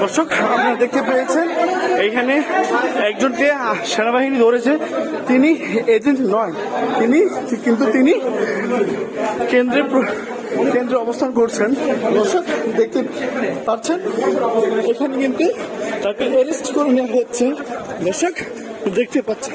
দর্শক, আপনারা দেখতে পেয়েছেন, এইখানে একজনকে সেনাবাহিনী ধরেছে। তিনি এজেন্ট নয়, তিনি কিন্তু তিনি কেন্দ্রে কেন্দ্রে অবস্থান করছেন। দেখতে পাচ্ছেন, এখানে কিন্তু তাকে অ্যারেস্ট করে নেওয়া হচ্ছে। দর্শক, দেখতে পাচ্ছেন।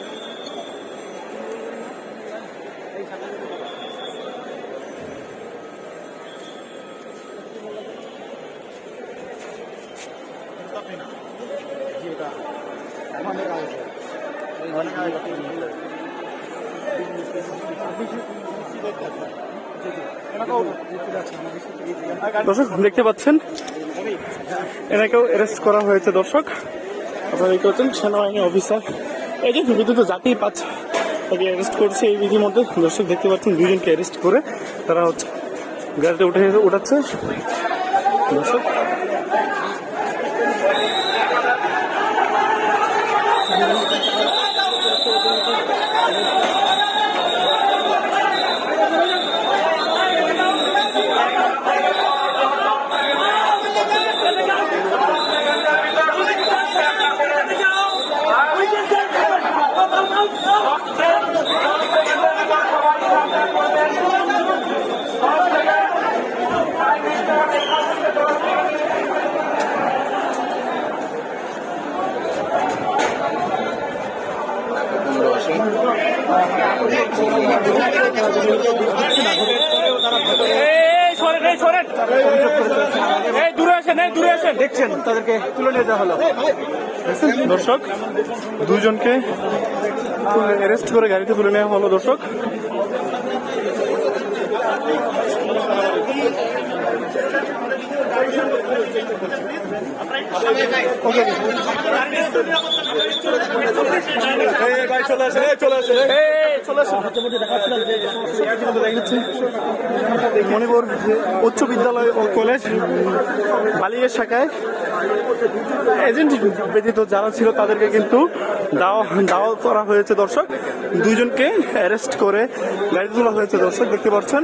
দর্শক, দেখতে পাচ্ছেন? এনাকেও অ্যারেস্ট করা হয়েছে দর্শক। আপনারা দেখতে পাচ্ছেন, সেনাবাহিনী অফিসার এই যে বিদ্যুৎ জাতি পাচ্ছে, তাকে অ্যারেস্ট করছে এই বিধির মধ্যে দর্শক, দেখতে পাচ্ছেন দুজনকে অ্যারেস্ট করে তারা হচ্ছে গাড়িতে উঠে উঠাচ্ছে। দর্শক দেখছেন তাদেরকে তুলে নিয়ে যাওয়া হলো। দর্শক দুজনকে অ্যারেস্ট করে গাড়িতে তুলে নেওয়া হলো দর্শক। মণিপুর উচ্চ বিদ্যালয় ও কলেজ বালিয়া শাখায় এজেন্ট ব্যতীত যারা ছিল তাদেরকে কিন্তু দাওয়া করা হয়েছে দর্শক। দুইজনকে অ্যারেস্ট করে গাড়িতে তোলা হয়েছে দর্শক, দেখতে পাচ্ছেন।